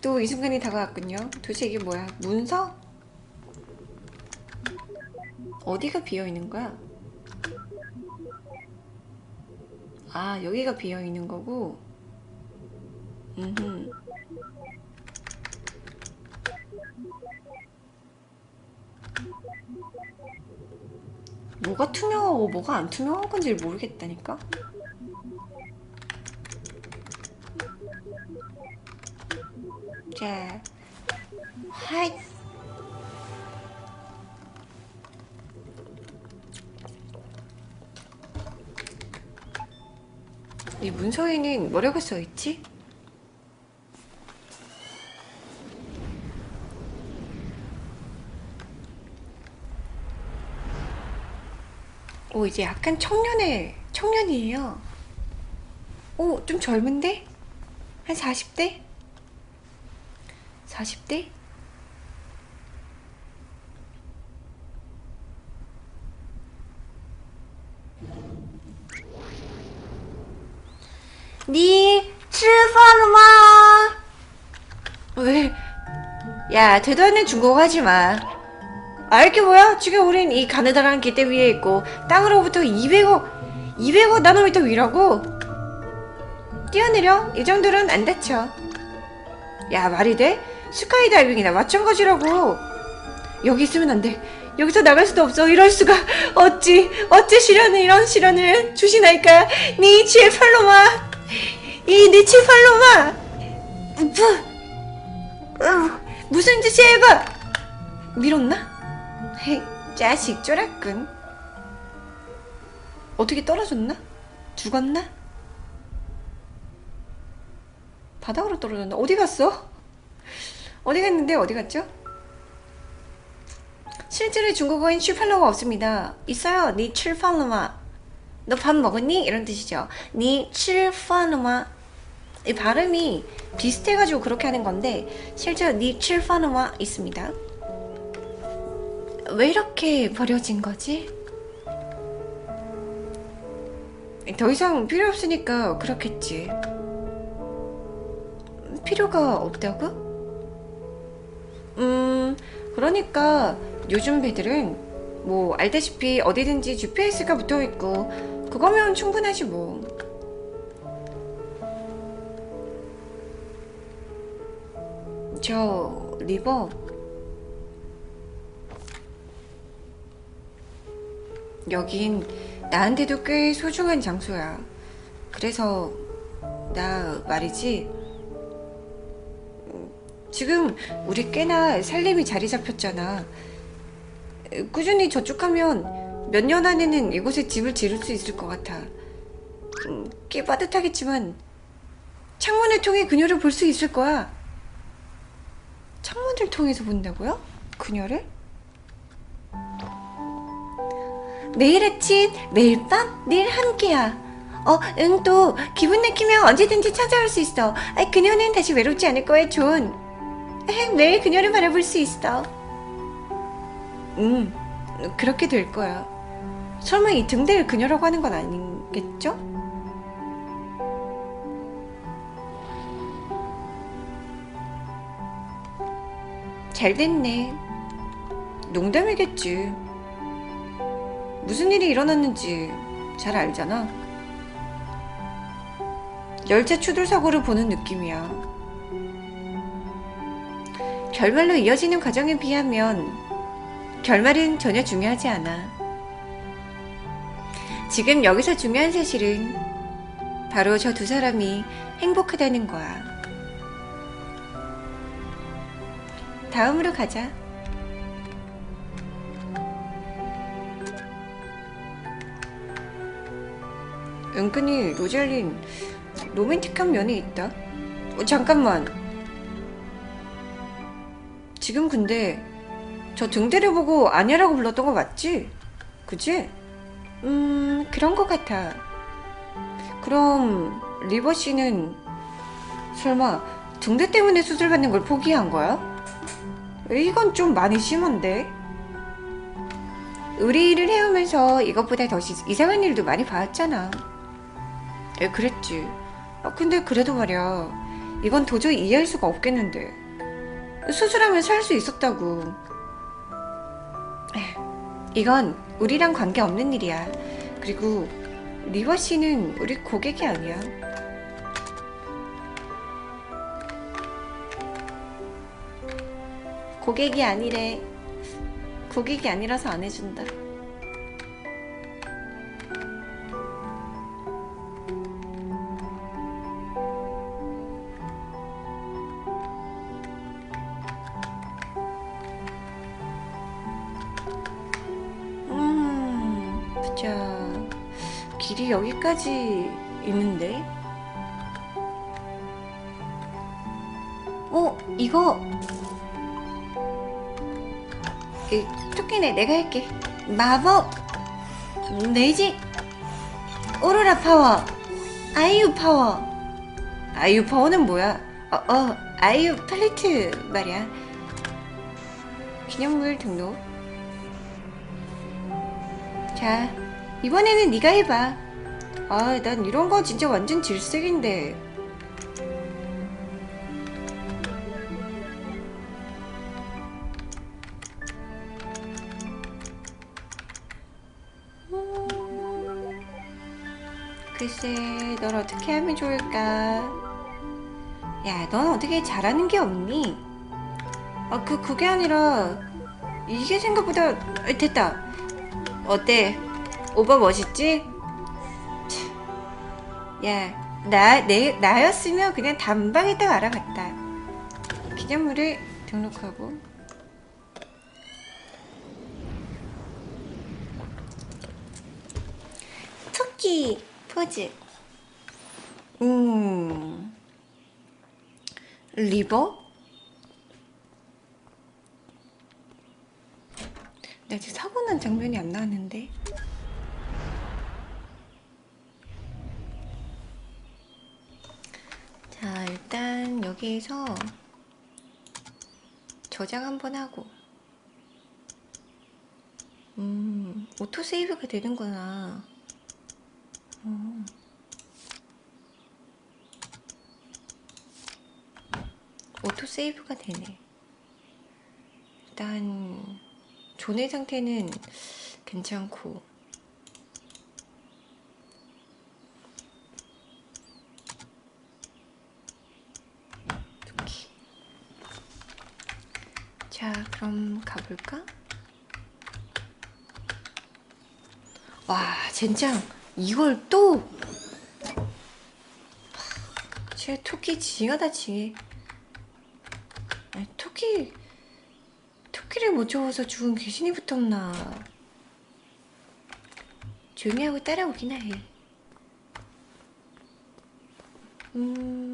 또 이 순간이 다가왔군요. 도대체 이게 뭐야? 문서? 어디가 비어 있는 거야? 아, 여기가 비어 있는 거고. 음. 뭐가 투명하고 뭐가 안 투명한 건지 모르겠다니까? 자, 하이. 이 문서에는 뭐라고 써 있지? 오, 이제 약간 청년의, 청년이에요. 오, 좀 젊은데? 한 40대? 40대? 니, 吃饭了吗? 왜? 야, 대도 않는 중국어 하지 마. 아, 이게 뭐야? 지금 우린 이 가느다란 기대 위에 있고, 땅으로부터 200억, 200억 나노미터 위라고? 뛰어내려. 이 정도는 안 다쳐. 야, 말이 돼? 스카이다이빙이나 마찬가지라고. 여기 있으면 안 돼. 여기서 나갈 수도 없어. 이럴 수가. 어찌, 어찌 시련을, 이런 시련을 주시나이까. 니 치팔로마. 이 니 치 팔로마. 푸. 어, 무슨 짓이야, 해봐. 밀었나? 헤이, 자식 쫄았군. 어떻게 떨어졌나? 죽었나? 바닥으로 떨어졌나? 어디 갔어? 어디 갔는데 어디 갔죠? 실제로 중국어엔 슈팔로가 없습니다. 있어요. 니 칠팔로마. 너 밥 먹었니? 이런 뜻이죠. 니 칠팔로마. 이 발음이 비슷해가지고 그렇게 하는 건데 실제로 니 칠팔로마 있습니다. 왜 이렇게 버려진 거지? 더 이상 필요 없으니까 그렇겠지. 필요가 없다고? 음, 그러니까 요즘 배들은 뭐 알다시피 어디든지 GPS가 붙어 있고 그거면 충분하지 뭐. 저 리버 여긴 나한테도 꽤 소중한 장소야. 그래서 나 말이지. 지금 우리 꽤나 살림이 자리 잡혔잖아. 꾸준히 저축하면 몇 년 안에는 이곳에 집을 지을 수 있을 것 같아. 음, 꽤 빠듯하겠지만 창문을 통해 그녀를 볼 수 있을 거야. 창문을 통해서 본다고요? 그녀를? 매일 아침, 매일 밤, 늘 함께야. 어, 응, 또, 기분 내키면 언제든지 찾아올 수 있어. 아, 그녀는 다시 외롭지 않을 거야, 존. 매일 그녀를 바라볼 수 있어. 음, 그렇게 될 거야. 설마 이 등대를 그녀라고 하는 건 아니겠죠? 잘 됐네. 농담이겠지. 무슨 일이 일어났는지 잘 알잖아. 열차 추돌 사고를 보는 느낌이야. 결말로 이어지는 과정에 비하면 결말은 전혀 중요하지 않아. 지금 여기서 중요한 사실은 바로 저 두 사람이 행복하다는 거야. 다음으로 가자. 은근히 로젤린 로맨틱한 면이 있다. 어, 잠깐만. 지금 근데 저 등대를 보고 아냐라고 불렀던 거 맞지? 그지? 음, 그런 거 같아. 그럼 리버 씨는 설마 등대 때문에 수술 받는 걸 포기한 거야? 이건 좀 많이 심한데. 우리 일을 해오면서 이것보다 더 시- 이상한 일도 많이 봤잖아. 에, 그랬지. 아, 근데 그래도 말이야. 이건 도저히 이해할 수가 없겠는데. 수술하면 살 수 있었다고. 이건 우리랑 관계 없는 일이야. 그리고 리버 씨는 우리 고객이 아니야. 고객이 아니래. 고객이 아니라서 안 해준다. 여기까지 있는데? 어, 이거. 이 토끼네, 내가 할게. 마법. 내지. 오로라 파워. 아이유 파워. 아이유 파워는 뭐야? 어, 어, 아이유 팔레트 말이야. 기념물 등록. 자, 이번에는 네가 해봐. 아, 난 이런 거 진짜 완전 질색인데. 음, 글쎄, 널 어떻게 하면 좋을까? 야, 넌 어떻게 잘하는 게 없니? 아, 그, 그게 아니라, 이게 생각보다, 아, 됐다. 어때? 오빠 멋있지? 참. 야, 나, 내, 나였으면 그냥 단방에 딱 알아갔다. 기념물을 등록하고. 토끼 포즈. 음. 리버? 나 아직 사고 난 장면이 안 나왔는데. 자, 일단 여기에서 저장 한번 하고. 음, 오토 세이브가 되는구나. 어. 오토 세이브가 되네. 일단 존의 상태는 괜찮고 자 그럼 가볼까? 와 젠장 이걸 또! 쟤 토끼 징하다 징해. 아니, 토끼 토끼를 못 잡아서 죽은 귀신이 붙었나? 조용히 하고 따라오기나 해. 음...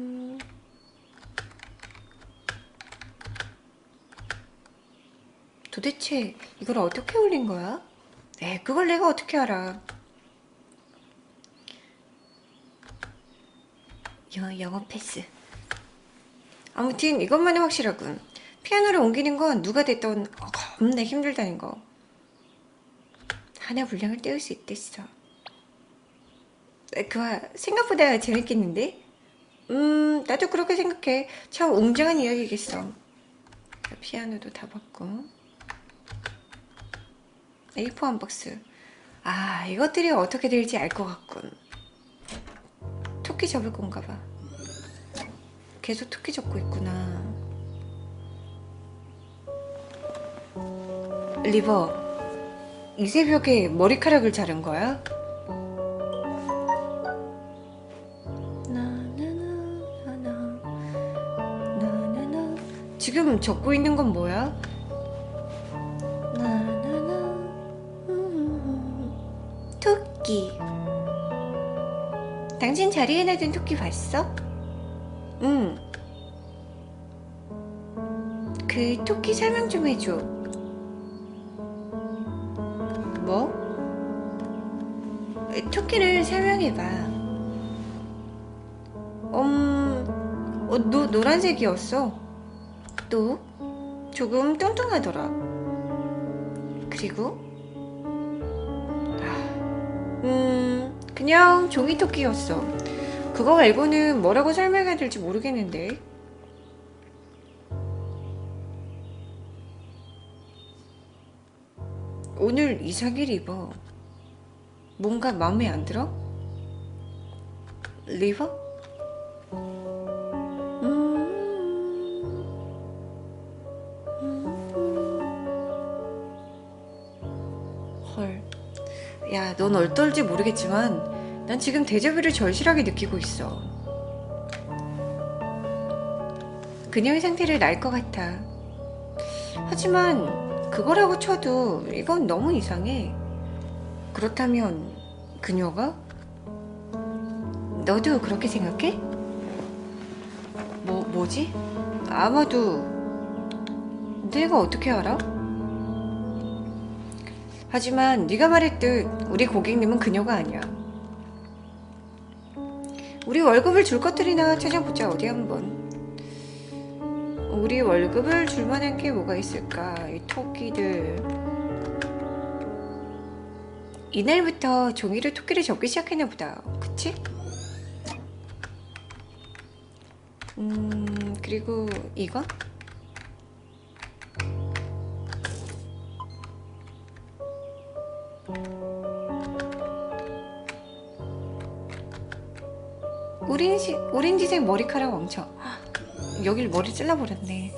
도대체 이걸 어떻게 올린 거야? 에 그걸 내가 어떻게 알아? 여, 영어 패스. 아무튼 이것만은 확실하군. 피아노를 옮기는 건 누가 됐던 어, 겁나 힘들다는 거. 하나 분량을 떼울 수 있댔어. 에, 그와 생각보다 재밌겠는데? 음 나도 그렇게 생각해. 참 웅장한 이야기겠어. 피아노도 다 봤고 A4 한 박스 아 이것들이 어떻게 될지 알 것 같군. 토끼 접을 건가 봐. 계속 토끼 접고 있구나. 리버 이 새벽에 머리카락을 자른 거야? 지금 적고 있는 건 뭐야? 토끼. 당신 자리에 놔둔 토끼 봤어? 응. 그 토끼 설명 좀 해줘. 뭐? 토끼를 설명해봐. 음, 어, 노, 노란색이었어. 또 조금 뚱뚱하더라. 그리고 그냥 종이 토끼였어. 그거 말고는 뭐라고 설명해야 될지 모르겠는데. 오늘 이상일 입어. 뭔가 마음에 안 들어? 리버? 넌 얼떨지 모르겠지만 난 지금 데자뷰를 절실하게 느끼고 있어. 그녀의 상태를 알것 같아. 하지만 그거라고 쳐도 이건 너무 이상해. 그렇다면 그녀가? 너도 그렇게 생각해? 뭐, 뭐지? 아마도 내가 어떻게 알아? 하지만 네가 말했듯 우리 고객님은 그녀가 아니야. 우리 월급을 줄 것들이나 찾아보자 어디 한번. 우리 월급을 줄 만한 게 뭐가 있을까? 이 토끼들. 이날부터 종이로 토끼를 적기 시작했나 보다. 그치? 음, 그리고 이거? 오렌지, 오렌지색 머리카락 엄청. 여길 머리 잘라버렸네.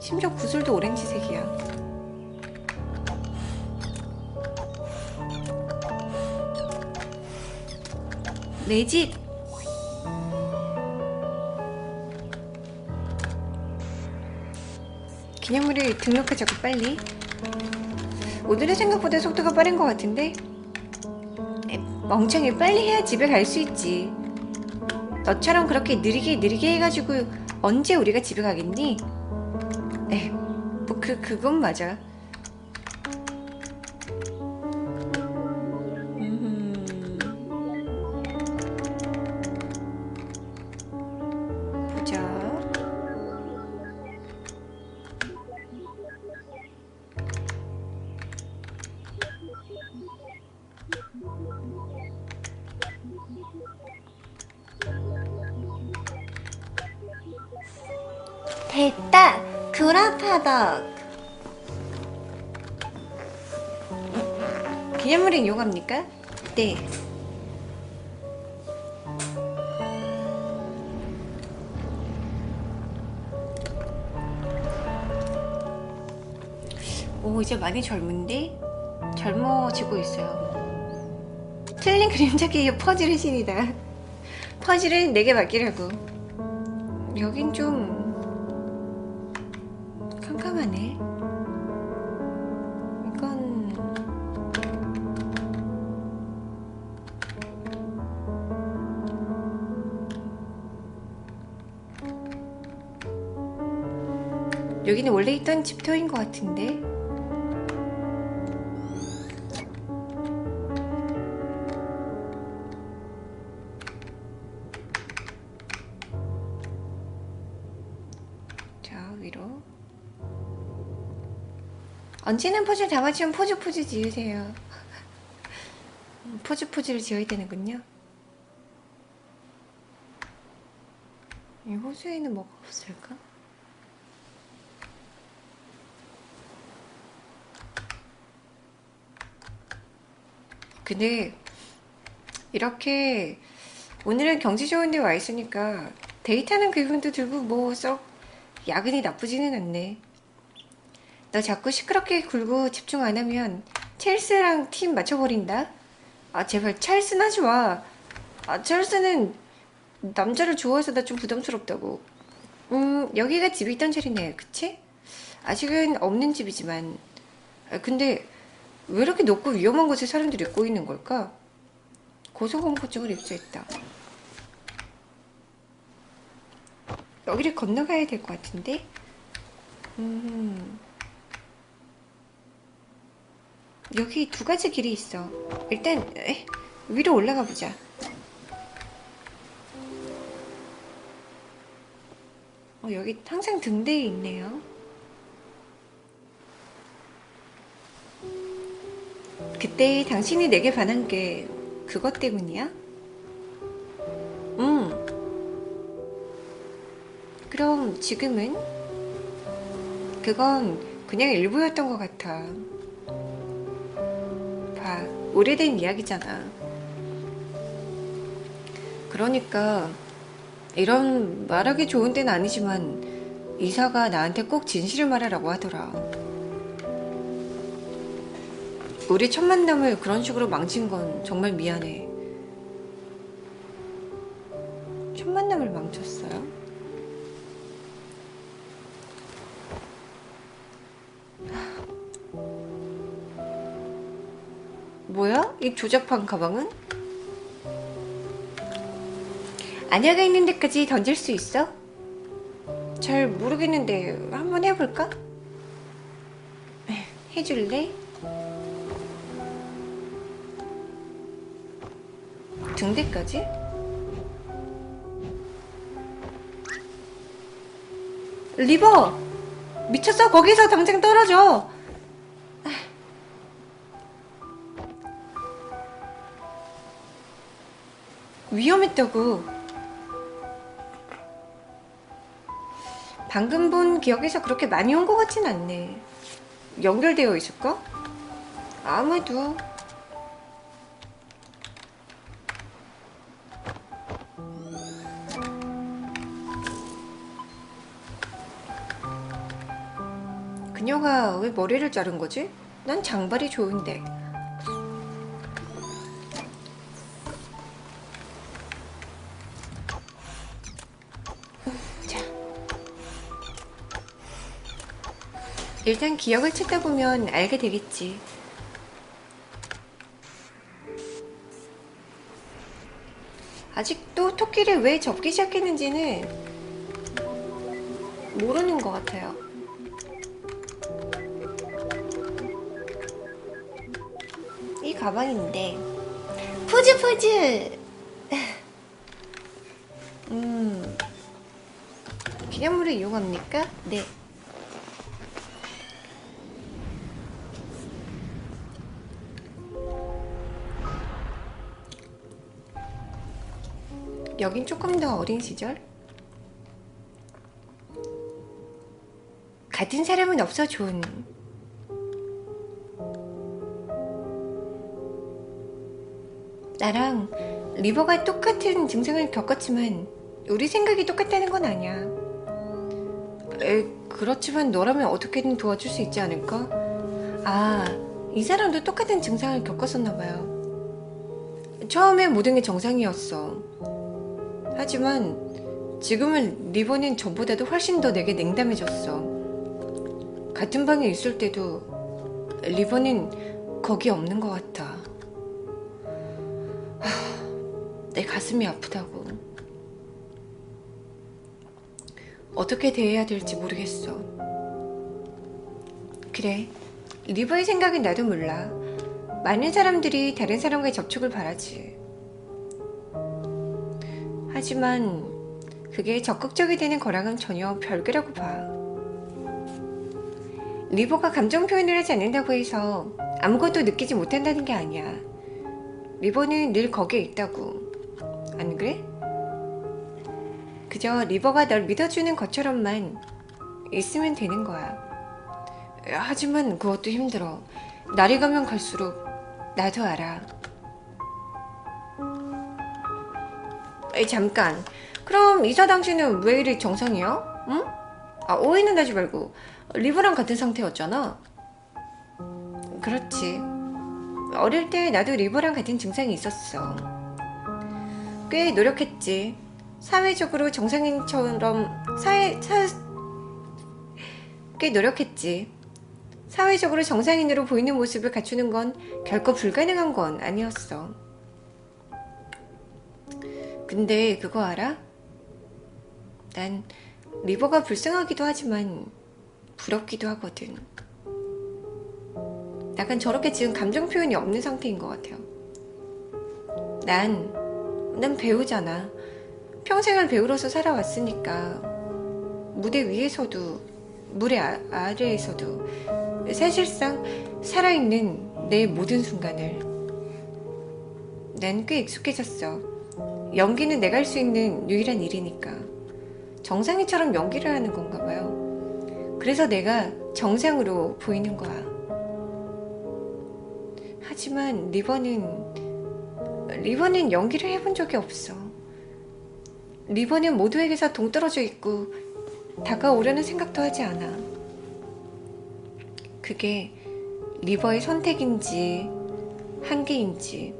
심지어 구슬도 오렌지색이야. 내 집. 기념물을 등록하자고 빨리. 오늘은 생각보다 속도가 빠른 것 같은데? 에, 멍청이 빨리 해야 집에 갈 수 있지. 너처럼 그렇게 느리게 느리게 해가지고 언제 우리가 집에 가겠니? 에, 뭐 그, 그건 맞아. 음. 보자. 됐다. 그라파덕. 기념물을 이용합니까? 네. 오, 이제 많이 젊은데? 젊어지고 있어요. 틀린 그림자기의 퍼즐의 신이다. 퍼즐은 내게 맡기라고. 여긴 좀 여기는 원래 있던 집터인 것 같은데. 자, 위로. 언제는 포즈 다 맞추면 포즈 포즈 지으세요. 음, 포즈 포즈를 지어야 되는군요. 이 호수에는 뭐가 없을까? 근데 이렇게 오늘은 경치 좋은 데 와 있으니까 데이트하는 기분도 들고 뭐 썩 야근이 나쁘지는 않네. 너 자꾸 시끄럽게 굴고 집중 안 하면 첼스랑 팀 맞춰버린다. 아 제발 찰스는 하지 마. 아 찰스는 남자를 좋아해서 나 좀 부담스럽다고. 음 여기가 집이 있던 자리네, 그치? 아직은 없는 집이지만. 아, 근데 왜 이렇게 높고 위험한 곳에 사람들이 꼬이는 걸까? 고소공포증을 입수했다. 여기를 건너가야 될 것 같은데? 음. 여기 두 가지 길이 있어. 일단 에, 위로 올라가 보자. 어, 여기 항상 등대에 있네요. 그때 당신이 내게 반한 게 그것 때문이야? 음. 그럼 지금은? 그건 그냥 일부였던 것 같아. 봐, 오래된 이야기잖아. 그러니까, 이런 말하기 좋은 데는 아니지만, 이사가 나한테 꼭 진실을 말하라고 하더라. 우리 첫 만남을 그런 식으로 망친 건 정말 미안해. 첫 만남을 망쳤어요? 뭐야? 이 조잡한 가방은? 안약가 있는 데까지 던질 수 있어? 잘 모르겠는데 한번 해볼까? 해줄래? 등대까지? 리버! 미쳤어? 거기서 당장 떨어져! 위험했다고. 방금 본 기억에서 그렇게 많이 온 것 같진 않네. 연결되어 있을까? 아마도. 그녀가 왜 머리를 자른 거지? 난 장발이 좋은데. 자. 일단 기억을 찾다 보면 알게 되겠지. 아직도 토끼를 왜 접기 시작했는지는 모르는 것 같아요. 가방인데, 푸즈 푸즈. 음, 기념물을 이용합니까? 네. 여긴 조금 더 어린 시절? 같은 사람은 없어 존. 나랑 리버가 똑같은 증상을 겪었지만 우리 생각이 똑같다는 건 아니야. 에, 그렇지만 너라면 어떻게든 도와줄 수 있지 않을까? 아, 이 사람도 똑같은 증상을 겪었었나 봐요. 처음에 모든 게 정상이었어. 하지만 지금은 리버는 전보다도 훨씬 더 내게 냉담해졌어. 같은 방에 있을 때도 리버는 거기 없는 것 같아. 내 가슴이 아프다고. 어떻게 대해야 될지 모르겠어. 그래. 리버의 생각은 나도 몰라. 많은 사람들이 다른 사람과의 접촉을 바라지. 하지만 그게 적극적이 되는 거랑은 전혀 별개라고 봐. 리버가 감정 표현을 하지 않는다고 해서 아무것도 느끼지 못한다는 게 아니야. 리버는 늘 거기에 있다고. 안 그래? 그저 리버가 널 믿어주는 것처럼만 있으면 되는 거야. 하지만 그것도 힘들어. 날이 가면 갈수록 나도 알아. 에이, 잠깐. 그럼 이사 당신은 왜 이리 정상이야? 응? 아, 오해는 하지 말고. 리버랑 같은 상태였잖아. 그렇지. 어릴 때 나도 리버랑 같은 증상이 있었어. 꽤 노력했지. 사회적으로 정상인처럼 사회 사, 꽤 노력했지. 사회적으로 정상인으로 보이는 모습을 갖추는 건 결코 불가능한 건 아니었어. 근데 그거 알아? 난 리버가 불쌍하기도 하지만 부럽기도 하거든. 약간 저렇게 지금 감정 표현이 없는 상태인 것 같아요. 난, 난 배우잖아. 평생을 배우로서 살아왔으니까. 무대 위에서도, 무대 아, 아래에서도 사실상 살아있는 내 모든 순간을 난 꽤 익숙해졌어. 연기는 내가 할 수 있는 유일한 일이니까. 정상이처럼 연기를 하는 건가 봐요. 그래서 내가 정상으로 보이는 거야. 하지만 리버는, 리버는 연기를 해본 적이 없어. 리버는 모두에게서 동떨어져 있고, 다가오려는 생각도 하지 않아. 그게 리버의 선택인지, 한계인지,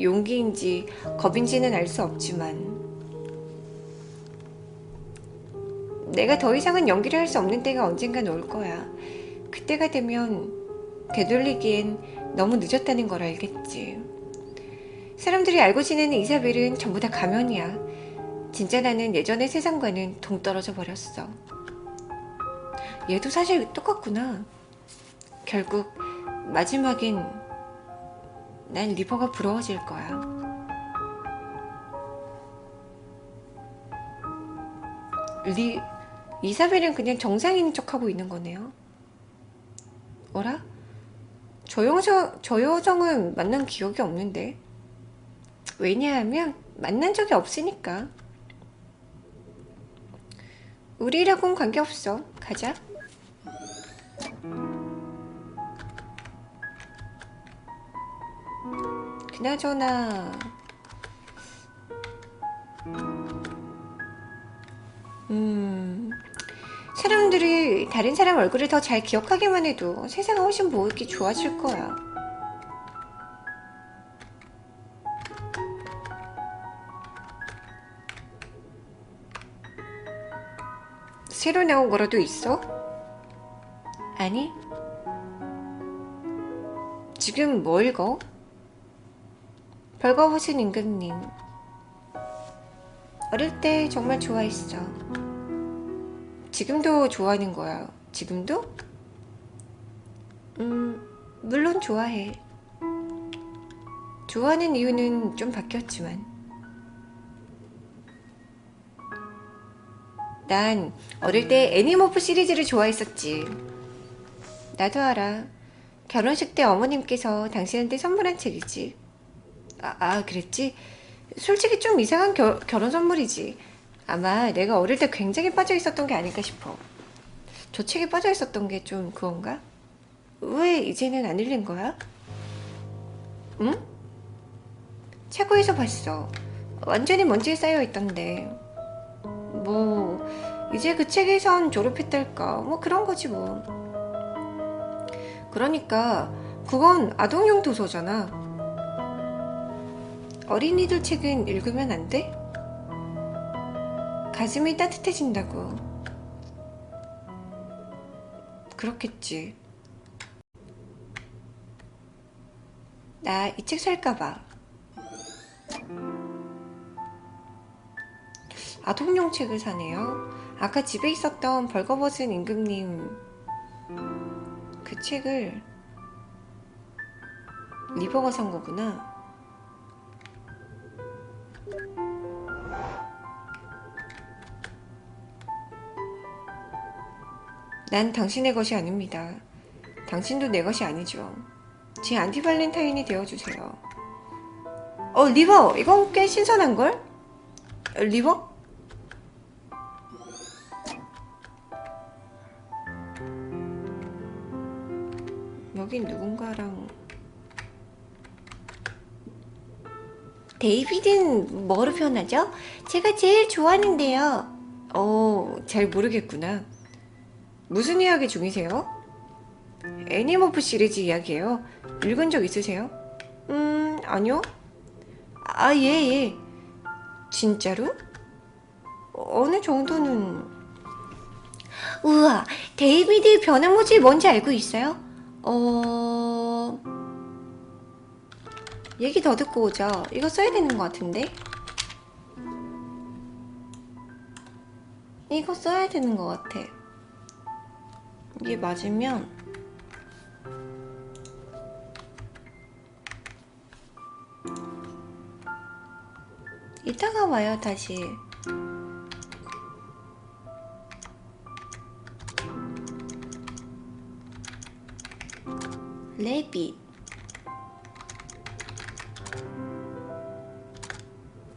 용기인지, 겁인지는 알 수 없지만, 내가 더 이상은 연기를 할 수 없는 때가 언젠간 올 거야. 그때가 되면 되돌리기엔 너무 늦었다는 걸 알겠지. 사람들이 알고 지내는 이사벨은 전부 다 가면이야. 진짜 나는 예전의 세상과는 동떨어져 버렸어. 얘도 사실 똑같구나. 결국 마지막엔 난 리버가 부러워질 거야. 리 이사벨은 그냥 정상인 척하고 있는 거네요. 어라? 저 여정, 저 여정은 만난 기억이 없는데. 왜냐하면 만난 적이 없으니까. 우리라고는 관계없어. 가자. 그나저나 음 사람들이 다른 사람 얼굴을 더 잘 기억하기만 해도 세상이 훨씬 보기 좋아질 거야. 새로 나온 거라도 있어? 아니. 지금 뭐 읽어? 벌거벗은 임금님. 어릴 때 정말 좋아했어. 지금도 좋아하는 거야. 지금도? 음, 물론 좋아해. 좋아하는 이유는 좀 바뀌었지만. 난 어릴 때 애니모프 시리즈를 좋아했었지. 나도 알아. 결혼식 때 어머님께서 당신한테 선물한 책이지. 아, 아, 그랬지? 솔직히 좀 이상한 겨- 결혼 선물이지. 아마 내가 어릴 때 굉장히 빠져 있었던 게 아닐까 싶어. 저 책에 빠져 있었던 게 좀 그건가? 왜 이제는 안 읽는 거야? 응? 차고에서 봤어. 완전히 먼지에 쌓여 있던데. 뭐, 이제 그 책에선 졸업했달까. 뭐 그런 거지 뭐. 그러니까, 그건 아동용 도서잖아. 어린이들 책은 읽으면 안 돼? 가슴이 따뜻해진다고. 그렇겠지. 나 이 책 살까봐. 아동용 책을 사네요. 아까 집에 있었던 벌거벗은 임금님 그 책을 리버가 산 거구나. 난 당신의 것이 아닙니다. 당신도 내 것이 아니죠. 제 안티발렌타인이 되어주세요. 어, 리버! 이건 꽤 신선한걸? 어, 리버? 여긴 누군가랑 데이비드는 뭐로 표현하죠? 제가 제일 좋아하는데요. 어, 잘 모르겠구나. 무슨 이야기 중이세요? 애니모프 시리즈 이야기예요. 읽은 적 있으세요? 음, 아니요. 아, 예, 예. 진짜로? 어느 정도는 우와, 데이비드 변화무지 뭔지 알고 있어요? 어... 얘기 더 듣고 오죠. 이거 써야 되는 것 같은데? 이거 써야 되는 것 같아. 이게 맞으면 이따가 와요 다시 레빗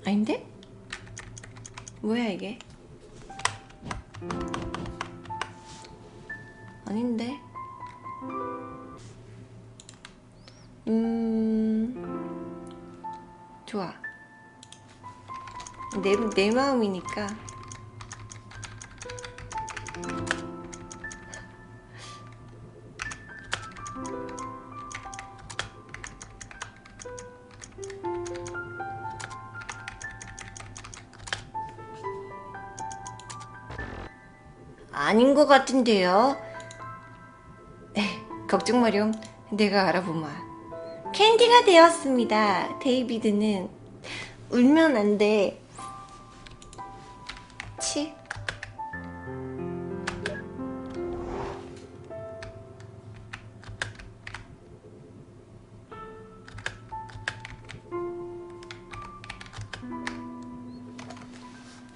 아닌데? 뭐야 이게? 아닌데? 음, 좋아. 내, 내 마음이니까. 것 같은데요. 걱정 마렴. 내가 알아보마. 캔디가 되었습니다. 데이비드는 울면 안 돼. 치.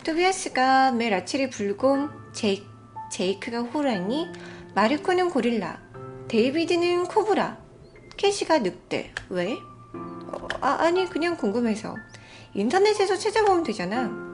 토비아스가 메라첼이 불곰, 제이, 제이크가 호랑이, 마르코는 고릴라, 데이비드는 코브라, 캐시가 늑대. 왜? 어, 아, 아니 그냥 궁금해서. 인터넷에서 찾아보면 되잖아.